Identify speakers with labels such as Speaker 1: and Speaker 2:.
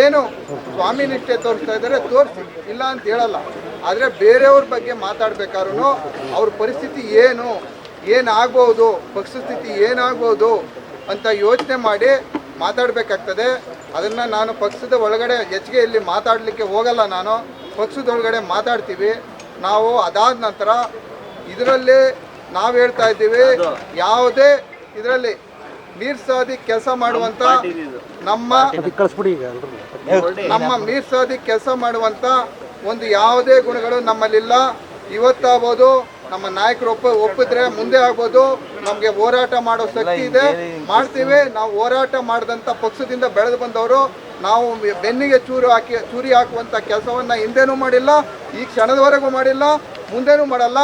Speaker 1: ಏನು ಸ್ವಾಮಿ ನಿಷ್ಠೆ ತೋರಿಸ್ತಾ ಇದ್ದಾರೆ ತೋರಿಸಿ. ಇಲ್ಲ ಅಂತ ಹೇಳಲ್ಲ. ಆದರೆ ಬೇರೆಯವ್ರ ಬಗ್ಗೆ ಮಾತಾಡ್ಬೇಕಾದ್ರೂ ಅವ್ರ ಪರಿಸ್ಥಿತಿ ಏನು ಏನಾಗ್ಬೋದು ಪಕ್ಷ ಸ್ಥಿತಿ ಏನಾಗ್ಬೋದು ಅಂತ ಯೋಚನೆ ಮಾಡಿ ಮಾತಾಡಬೇಕಾಗ್ತದೆ. ಅದನ್ನು ನಾನು ಪಕ್ಷದ ಒಳಗಡೆ ಹೆಚ್ಚಿಗೆ ಇಲ್ಲಿ ಮಾತಾಡಲಿಕ್ಕೆ ಹೋಗಲ್ಲ ನಾನು. ಪಕ್ಷದೊಳಗಡೆ ಮಾತಾಡ್ತೀವಿ. ನಾವು ಅದಾದ ನಂತರ ಇದರಲ್ಲಿ ನಾವು ಹೇಳ್ತಾ ಇದ್ದೀವಿ ಯಾವುದೇ ಇದರಲ್ಲಿ ಮೀರ್ಸಾದಿ ಕೆಲಸ ಮಾಡುವಂತ ನಮ್ಮ ನಮ್ಮ ಮೀರ್ಸಾದಿ ಕೆಲಸ ಮಾಡುವಂತ ಒಂದು ಯಾವುದೇ ಗುಣಗಳು ನಮ್ಮಲ್ಲಿಲ್ಲ. ಇವತ್ತಾಗ್ಬೋದು ನಮ್ಮ ನಾಯಕರು ಒಪ್ಪ ಒಪ್ಪಿದ್ರೆ ಮುಂದೆ ಆಗ್ಬೋದು. ನಮಗೆ ಹೋರಾಟ ಮಾಡೋ ಶಕ್ತಿ ಇದೆ. ಮಾಡ್ತೀವಿ. ನಾವು ಹೋರಾಟ ಮಾಡಿದಂಥ ಪಕ್ಷದಿಂದ ಬೆಳೆದು ಬಂದವರು. ನಾವು ಬೆನ್ನಿಗೆ ಚೂರು ಹಾಕಿ ಚೂರಿ ಹಾಕುವಂಥ ಕೆಲಸವನ್ನು ಹಿಂದೆನೂ ಮಾಡಿಲ್ಲ. ಈ ಕ್ಷಣದವರೆಗೂ ಮಾಡಿಲ್ಲ. ಮುಂದೆನೂ ಮಾಡಲ್ಲ.